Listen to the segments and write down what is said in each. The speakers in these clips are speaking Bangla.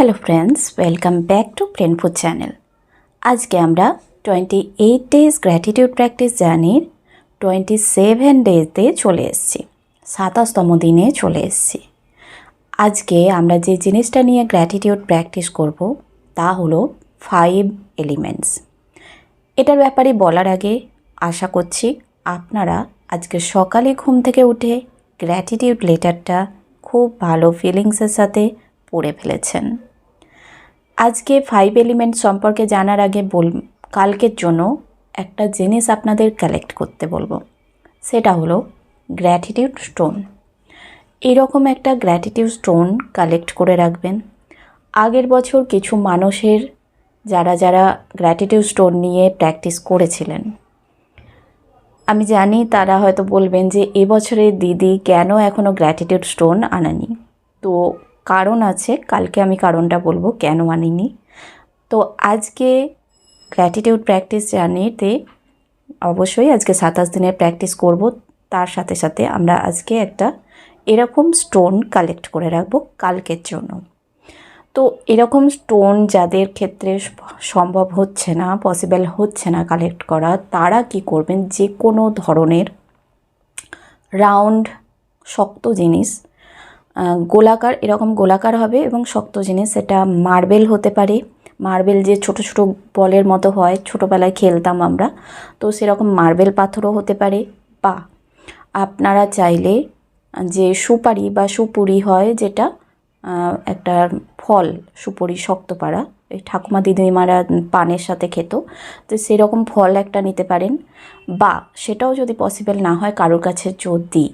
Hello friends welcome back to plain food channel আজকে আমরা twenty eight days gratitude practice জার্নির টোয়েন্টি সেভেন ডেজতে চলে এসেছি, সাতাশতম দিনে চলে এসেছি। আজকে আমরা যে জিনিসটা নিয়ে গ্র্যাটিটিউড প্র্যাকটিস করব, তা হলো ফাইভ এলিমেন্টস এটার ব্যাপারে বলার আগে আশা করছি আপনারা আজকে সকালে ঘুম থেকে উঠে গ্র্যাটিটিউড লেটারটা খুব ভালো ফিলিংসের সাথে পড়ে ফেলেছেন। আজকে ফাইভ এলিমেন্ট সম্পর্কে জানার আগে বল, কালকের জন্য একটা জিনিস আপনাদের কালেক্ট করতে বলব। সেটা হলো গ্র্যাটিটিউড স্টোন এরকম একটা গ্র্যাটিটিউড স্টোন কালেক্ট করে রাখবেন। আগের বছর কিছু মানুষের যারা যারা গ্র্যাটিটিউড স্টোন নিয়ে প্র্যাকটিস করেছিলেন। আমি জানি তারা হয়তো বলবেন যে এবছরে দিদি কেন এখনও গ্র্যাটিটিউড স্টোন আনানি? তো কারণ আছে, কালকে আমি কারণটা বলব কেন আনিনি তো আজকে গ্র্যাটিটিউড প্র্যাকটিস জার্নিতে অবশ্যই আজকে সাতাশ দিনের প্র্যাকটিস করব। তার সাথে সাথে আমরা আজকে একটা এরকম স্টোন কালেক্ট করে রাখব কালকের জন্য। তো এরকম স্টোন যাদের ক্ষেত্রে সম্ভব হচ্ছে না পসিবল হচ্ছে না কালেক্ট করা, তারা কি করবেন? যে কোনো ধরনের রাউন্ড শক্ত জিনিস গোলাকার, এরকম গোলাকার হবে এবং শক্ত জিনিস সেটা মার্বেল হতে পারে। মার্বেল যে ছোট ছোট বলের মতো হয়, ছোটোবেলায় খেলতাম আমরা, তো সেরকম মার্বেল পাথরও হতে পারে। বা, আপনারা চাইলে যে সুপারি বা সুপুরি হয় যেটা একটা ফল, সুপুরি শক্ত পাড়া এই ঠাকুমা দিদিমারা পানের সাথে খেত, তো সেরকম ফল একটা নিতে পারেন। বা, সেটাও যদি পসিবল না হয়, কারোর কাছে যদি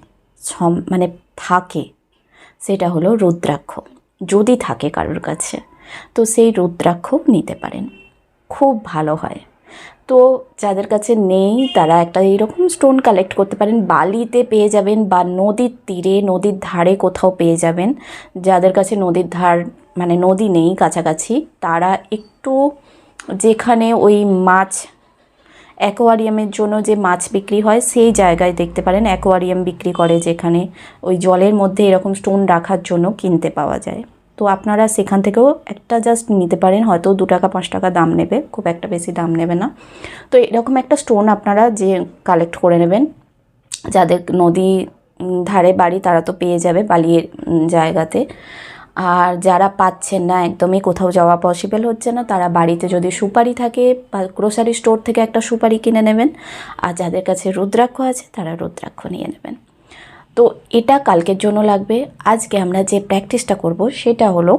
মানে থাকে সেটা হলো রুদ্রাক্ষ। যদি থাকে কারোর কাছে, তো সেই রুদ্রাক্ষ নিতে পারেন। খুব ভালো হয়। তো যাদের কাছে নেই, তারা একটা এইরকম স্টোন কালেক্ট করতে পারেন। বালিতে পেয়ে যাবেন বা নদীর তীরে, নদীর ধারে কোথাও পেয়ে যাবেন। যাদের কাছে নদীর ধার মানে নদী নেই কাছাকাছি, তারা একটু যেখানে ওই মাছ অ্যাকোয়ারিয়ামের জন্য যে মাছ বিক্রি হয়, সেই জায়গায় দেখতে পারেন অ্যাকোয়ারিয়াম বিক্রি করে, যেখানে ওই জলের মধ্যে এরকম স্টোন রাখার জন্য কিনতে পাওয়া যায়। তো আপনারা সেখান থেকেও একটা জাস্ট নিতে পারেন, হয়তো দু টাকা, পাঁচ টাকা দাম নেবে, খুব একটা বেশি দাম নেবে না। তো এরকম একটা স্টোন আপনারা যে কালেক্ট করে নেবেন, যাদের নদী ধারে বাড়ি, তারা তো পেয়ে যাবে বালির জায়গাতে। আর যারা পাচ্ছেন না, একদমই কোথাও যাওয়া পসিবল হচ্ছে না। তারা বাড়িতে যদি সুপারি থাকে বা গ্রোসারি স্টোর থেকে একটা সুপারি কিনে নেবেন। আর যাদের কাছে রুদ্রাক্ষ আছে, তারা রুদ্রাক্ষ নিয়ে নেবেন। তো এটা কালকের জন্য লাগবে। আজকে আমরা যে প্র্যাকটিসটা করব, সেটা হলো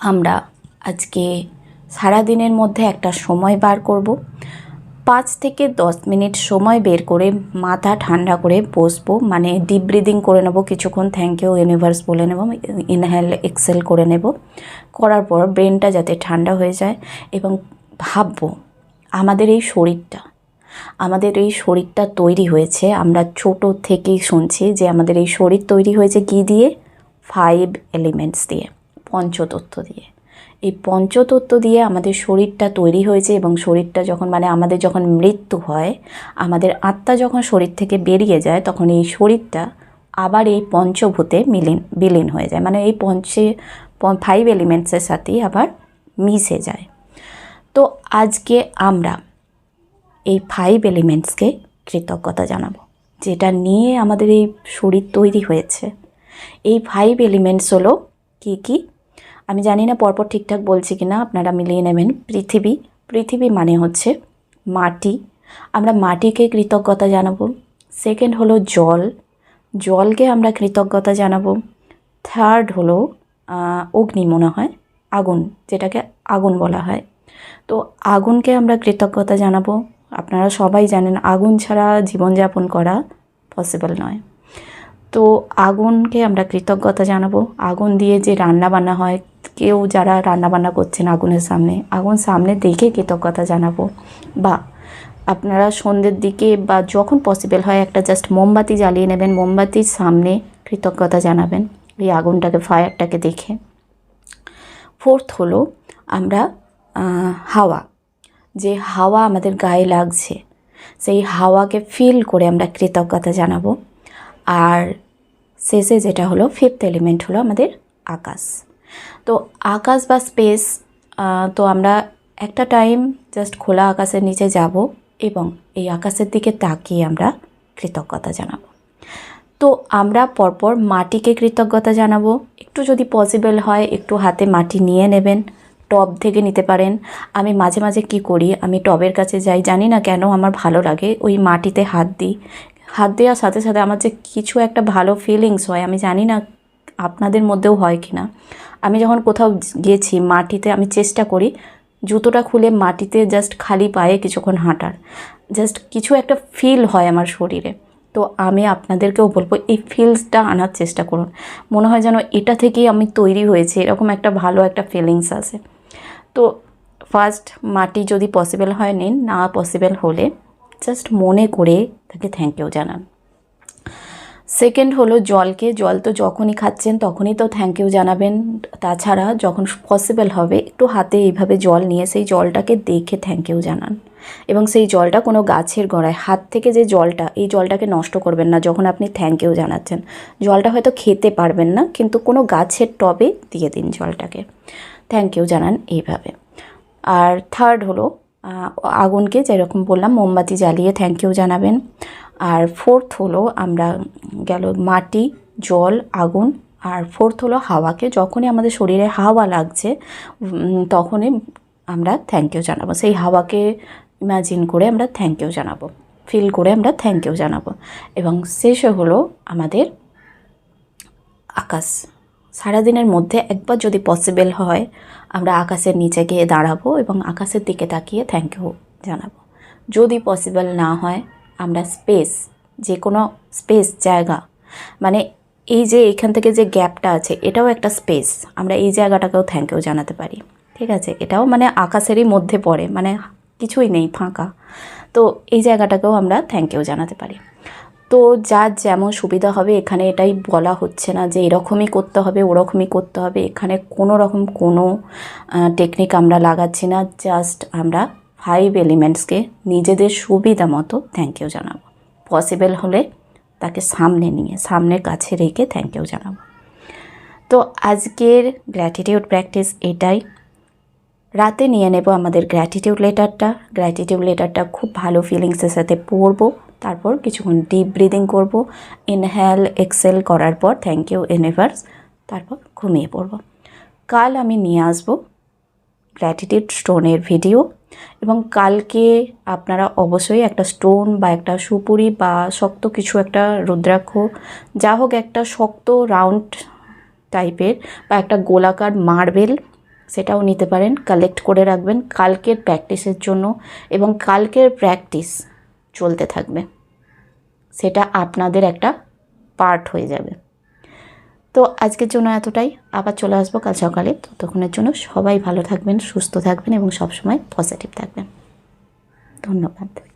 আমরা আজকে সারা দিনের মধ্যে একটা সময় বার করব। পাঁচ থেকে দশ মিনিট সময় বের করে মাথা ঠান্ডা করে বসবো মানে ডিপ ব্রিদিং করে নেব, কিছুক্ষণ থ্যাংক ইউ ইউনিভার্স বলে নেব ইনহেল এক্সেল করে নেব। করার পর ব্রেনটা যাতে ঠান্ডা হয়ে যায় এবং ভাববো আমাদের এই শরীরটা, আমাদের এই শরীরটা তৈরি হয়েছে। আমরা ছোট থেকেই শুনছি যে আমাদের এই শরীর তৈরি হয়েছে কী দিয়ে? ফাইভ এলিমেন্টস দিয়ে, পঞ্চতত্ত্ব দিয়ে। এই পঞ্চতত্ত্ব দিয়ে আমাদের শরীরটা তৈরি হয়েছে এবং শরীরটা যখন মানে আমাদের যখন মৃত্যু হয়, আমাদের আত্মা যখন শরীর থেকে বেরিয়ে যায়, তখন এই শরীরটা আবার এই পঞ্চভূতে মিলিন, বিলীন হয়ে যায়। মানে এই পঞ্চে ফাইভ এলিমেন্টসের সাথেই আবার মিশে যায়। তো আজকে আমরা এই ফাইভ এলিমেন্টসকে কৃতজ্ঞতা জানাব, যেটা নিয়ে আমাদের এই শরীর তৈরি হয়েছে। এই ফাইভ এলিমেন্টস হলো কী কী? আমি জানি না পরপর ঠিকঠাক বলছি কি না আপনারা মিলিয়ে নেবেন। পৃথিবী পৃথিবী মানে হচ্ছে মাটি। আমরা মাটিকে কৃতজ্ঞতা জানাব। সেকেন্ড হলো জল। জলকে আমরা কৃতজ্ঞতা জানাব। থার্ড হলো অগ্নি মনে হয়, আগুন, যেটাকে আগুন বলা হয়। তো আগুনকে আমরা কৃতজ্ঞতা জানাব। আপনারা সবাই জানেন, আগুন ছাড়া জীবনযাপন করা পসিবল নয়। তো আগুনকে আমরা কৃতজ্ঞতা জানাব। আগুন দিয়ে যে রান্না বান্না হয় কেউ যারা রান্নাবান্না করছেন আগুনের সামনে, আগুন সামনে দেখে কৃতজ্ঞতা জানাব। বা আপনারা সন্ধ্যের দিকে বা যখন পসিবল হয় একটা জাস্ট মোমবাতি জ্বালিয়ে নেবেন, মোমবাতির সামনে কৃতজ্ঞতা জানাবেন এই আগুনটাকে ফায়ারটাকে দেখে। ফোর্থ হলো আমরা হাওয়া। যে হাওয়া আমাদের গায়ে লাগছে, সেই হাওয়াকে ফিল করে আমরা কৃতজ্ঞতা জানাব। আর শেষে যেটা হলো ফিফথ এলিমেন্ট হলো আমাদের আকাশ। তো আকাশ বা স্পেস তো আমরা একটা টাইম জাস্ট খোলা আকাশের নিচে যাব এবং এই আকাশের দিকে তাকিয়ে আমরা কৃতজ্ঞতা জানাব। তো আমরা পরপর মাটিকে কৃতজ্ঞতা জানাব। একটু যদি পসিবল হয়, একটু হাতে মাটি নিয়ে নেবেন, টব থেকে নিতে পারেন। আমি মাঝে মাঝে কি করি, আমি টবের কাছে যাই, জানি না কেন আমার ভালো লাগে ওই মাটিতে হাত দিই। হাত দেওয়ার সাথে সাথে আমার যে কিছু একটা ভালো ফিলিংস হয়, আমি জানি না আপনাদের মধ্যেও হয় কি না আমি যখন কোথাও গেছি মাটিতে আমি চেষ্টা করি জুতোটা খুলে মাটিতে জাস্ট খালি পায়ে কিছুক্ষণ হাঁটার। জাস্ট কিছু একটা ফিল হয় আমার শরীরে। তো আমি আপনাদেরকেও বলব, এই ফিলসটা আনার চেষ্টা করুন। মনে হয় যেন এটা থেকেই আমি তৈরি হয়েছি, এরকম একটা ভালো একটা ফিলিংস আছে। তো ফার্স্ট মাটি যদি পসিবল হয়, নিন, না পসিবল হলে জাস্ট মনে করে তাকে থ্যাংক ইউ জানান। সেকেন্ড হলো জলকে, জল তো যখনই খাচ্ছেন তখনই তো থ্যাংক ইউ জানাবেন। তাছাড়া যখন পসিবল হবে, একটু হাতে এইভাবে জল নিয়ে সেই জলটাকে দেখে থ্যাংক ইউ জানান। এবং সেই জলটা কোনো গাছের গোড়ায়, হাত থেকে যে জলটা, এই জলটাকে নষ্ট করবেন না যখন আপনি থ্যাংক ইউ জানাচ্ছেন। জলটা হয়তো খেতে পারবেন না, কিন্তু কোনো গাছের টবে দিয়ে দিন জলটাকে। থ্যাংক ইউ জানান এইভাবে। আর থার্ড হলো আগুনকে যেরকম বললাম, মোমবাতি জ্বালিয়ে থ্যাংক ইউ জানাবেন। আর ফোর্থ হলো আমরা গেল মাটি, জল, আগুন, আর ফোর্থ হলো হাওয়াকে। যখনই আমাদের শরীরে হাওয়া লাগছে তখনই আমরা থ্যাংক ইউ জানাব। সেই হাওয়াকে ইমাজিন করে আমরা থ্যাংক ইউ জানাব। ফিল করে আমরা থ্যাংক ইউ জানাব। এবং শেষে হলো আমাদের আকাশ। সারাদিনের মধ্যে একবার যদি পসিবল হয়, আমরা আকাশের নিচে গিয়ে দাঁড়াবো এবং আকাশের দিকে তাকিয়ে থ্যাংক ইউ জানাব। যদি পসিবল না হয় আমরা স্পেস যে কোনো স্পেস, জায়গা। মানে এই যে এখান থেকে যে গ্যাপটা আছে, এটাও একটা স্পেস। আমরা এই জায়গাটাকেও থ্যাংক ইউ জানাতে পারি। ঠিক আছে? এটাও মানে আকাশেরই মধ্যে পড়ে মানে কিছুই নেই, ফাঁকা। তো এই জায়গাটাকেও আমরা থ্যাংক ইউ জানাতে পারি। তো যার যেমন সুবিধা হবে, এখানে এটাই বলা হচ্ছে না যে এরকমই করতে হবে, ওরকমই করতে হবে। এখানে কোনো রকম কোনো টেকনিক আমরা লাগাচ্ছি না জাস্ট আমরা ফাইভ এলিমেন্টসকে নিজেদের সুবিধা মতো থ্যাংক ইউ জানাব। পসিবল হলে তাকে সামনে নিয়ে সামনে কাছে রেখে থ্যাংক ইউ জানাব। তো আজকের গ্র্যাটিটিউড প্র্যাকটিস এটাই। রাতে নিয়ে নেব আমাদের গ্র্যাটিটিউড লেটারটা। গ্র্যাটিটিউড লেটারটা খুব ভালো ফিলিংসের সাথে পড়ব, তারপর কিছুক্ষণ ডিপ ব্রিদিং করব। ইনহেল এক্সেল করার পর থ্যাংক ইউ ইউনিভার্স তারপর ঘুমিয়ে পড়ব। কাল আমি নিয়ে আসব গ্র্যাটিটিউড স্টোনের ভিডিও এবং কালকে আপনারা অবশ্যই একটা স্টোন বা একটা সুপুরি বা শক্ত কিছু একটা রুদ্রাক্ষ, যা হোক একটা শক্ত রাউন্ড টাইপের বা একটা গোলাকার মার্বেল, সেটাও নিতে পারেন, কালেক্ট করে রাখবেন কালকের প্র্যাকটিসের জন্য এবং কালকের প্র্যাকটিস চলতে থাকবে। সেটা আপনাদের একটা পার্ট হয়ে যাবে। তো আজকের জন্য এতটাই। আবার চলে আসব কাল সকালে। ততক্ষণের জন্য সবাই ভালো থাকবেন, সুস্থ থাকবেন এবং সবসময় পজিটিভ থাকবেন। ধন্যবাদ।